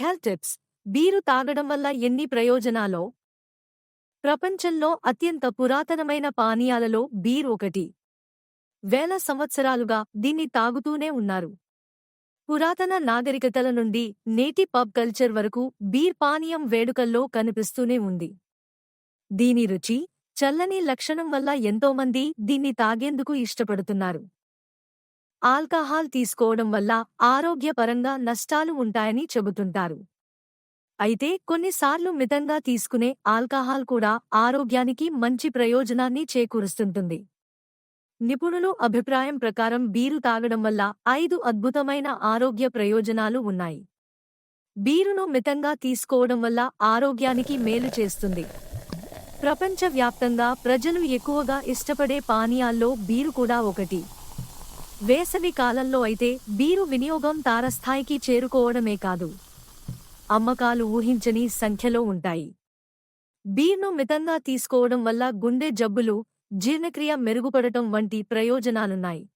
Health tips. Beer తాగడం వల్ల ఎన్ని ప్రయోజనాలో? ప్రపంచంలో అత్యంత పురాతనమైన పానీయాలలో బీర్ ఒకటి. వేల సంవత్సరాలుగా దీన్ని తాగుతూనే ఉన్నారు. పురాతన నాగరికతల నుండి నేటి పబ్ కల్చర్ వరకు బీర్ పానీయం వేడుకల్లో కనిపిస్తూనే ఉంది. దీని రుచి చల్లని లక్షణం వల్ల ఎంతోమంది దీన్ని తాగేందుకు ఇష్టపడుతున్నారు. ఆల్కహాల్ తీసుకోవడం వల్ల ఆరోగ్యపరంగా నష్టాలు ఉంటాయని చెబుతుంటారు. అయితే కొన్నిసార్లు మితంగా తీసుకునే ఆల్కహాల్ కూడా ఆరోగ్యానికి మంచి ప్రయోజనాన్ని చేకూరుస్తుంటుంది. నిపుణులు అభిప్రాయం ప్రకారం బీరు తాగడం వల్ల ఐదు అద్భుతమైన ఆరోగ్య ప్రయోజనాలు ఉన్నాయి. బీరును మితంగా తీసుకోవడం వల్ల ఆరోగ్యానికి మేలు చేస్తుంది. ప్రపంచవ్యాప్తంగా ప్రజలు ఎక్కువగా ఇష్టపడే పానీయాల్లో బీరు కూడా ఒకటి. వేసవి కాలంలో అయితే బీరు వినియోగం తారస్థాయికి చేరుకోవడమే కాదు. అమ్మకాలు ఊహించని సంఖ్యలో ఉంటాయి. బీర్ను మితంగా తీసుకోవడం వల్ల గుండె జబ్బులు జీర్ణక్రియ మెరుగుపడటం వంటి ప్రయోజనాలున్నాయి.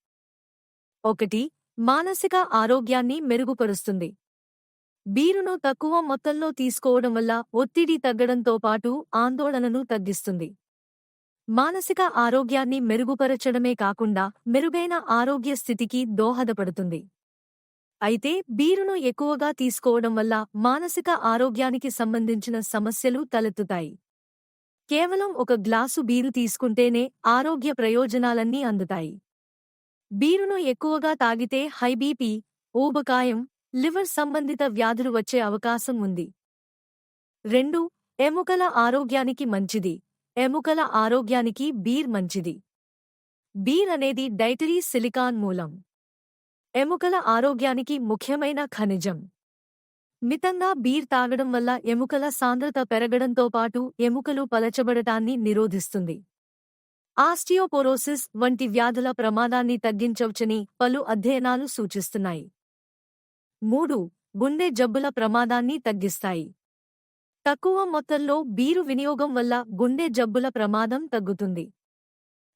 ఒకటి మానసిక ఆరోగ్యాన్ని మెరుగుపరుస్తుంది. బీరును తక్కువ మొత్తంలో తీసుకోవడం వల్ల ఒత్తిడి తగ్గడంతో పాటు ఆందోళనను తగ్గిస్తుంది. మానసిక ఆరోగ్యాన్ని మెరుగుపరచడమే కాకుండా మెరుగైన ఆరోగ్య స్థితికి దోహదపడుతుంది. అయితే బీరును ఎక్కువగా తీసుకోవడం వల్ల మానసిక ఆరోగ్యానికి సంబంధించిన సమస్యలు తలెత్తుతాయి. కేవలం ఒక గ్లాసు బీరు తీసుకుంటేనే ఆరోగ్య ప్రయోజనాలన్నీ అందుతాయి. బీరును ఎక్కువగా తాగితే హైబీపీ ఊబకాయం లివర్ సంబంధిత వ్యాధులు వచ్చే అవకాశం ఉంది. రెండు ఎముకల ఆరోగ్యానికి మంచిది. ఎముకల ఆరోగ్యానికి బీర్ మంచిది. బీర్ అనేది డైటరీ సిలికాన్ మూలం. ఎముకల ఆరోగ్యానికి ముఖ్యమైన ఖనిజం. మితంగా బీర్ తాగడం వల్ల ఎముకల సాంద్రత పెరగడంతో పాటు ఎముకలు పలచబడటాన్ని నిరోధిస్తుంది. ఆస్టియోపోరోసిస్ వంటి వ్యాధుల ప్రమాదాన్ని తగ్గించవచ్చని పలు అధ్యయనాలు సూచిస్తున్నాయి. మూడు గుండె జబ్బుల ప్రమాదాన్ని తగ్గిస్తాయి. తక్కువ మొత్తంలో బీరు వినియోగం వల్ల గుండె జబ్బుల ప్రమాదం తగ్గుతుంది.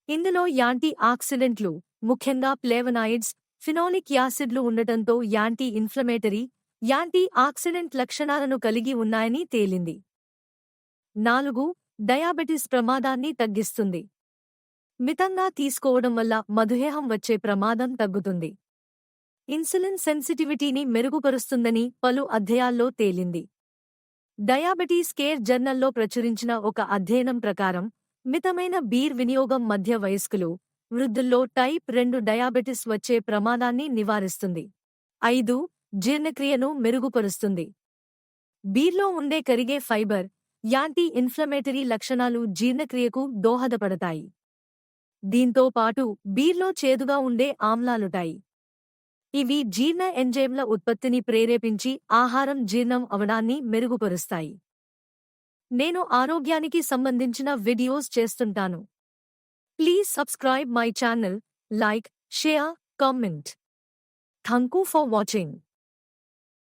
ఇందులో యాంటీ ఆక్సిడెంట్లు ముఖ్యంగా ప్లేవనాయిడ్స్ ఫినోలిక్ యాసిడ్లు ఉండటంతో యాంటీ ఇన్ఫ్లమేటరీ యాంటీ ఆక్సిడెంట్ లక్షణాలను కలిగి ఉన్నాయని తేలింది. నాలుగు డయాబెటిస్ ప్రమాదాన్ని తగ్గిస్తుంది. మితంగా తీసుకోవడం వల్ల మధుమేహం వచ్చే ప్రమాదం తగ్గుతుంది. ఇన్సులిన్ సెన్సిటివిటీని మెరుగుపరుస్తుందని పలు అధ్యయాల్లో తేలింది. డయాబెటీస్ కేర్ జర్నల్లో ప్రచురించిన ఒక అధ్యయనం ప్రకారం మితమైన బీర్ వినియోగం మధ్య వయస్కులు వృద్ధుల్లో టైప్ రెండు డయాబెటిస్ వచ్చే ప్రమాదాన్ని నివారిస్తుంది. ఐదు జీర్ణక్రియను మెరుగుపరుస్తుంది. బీర్లో ఉండే కరిగే ఫైబర్ యాంటీ ఇన్ఫ్లమేటరీ లక్షణాలు జీర్ణక్రియకు దోహదపడతాయి. దీంతో పాటు బీర్లో చేదుగా ఉండే ఆమ్లాలుటాయి. ఇవి జీర్ణ ఎంజైమ్ల ఉత్పత్తిని ప్రేరేపించి ఆహారం జీర్ణం అవడాన్ని మెరుగుపరుస్తాయి. నేను ఆరోగ్యానికి సంబంధించిన వీడియోస్ చేస్తుంటాను. Please subscribe my channel like share comment. Thank for watching.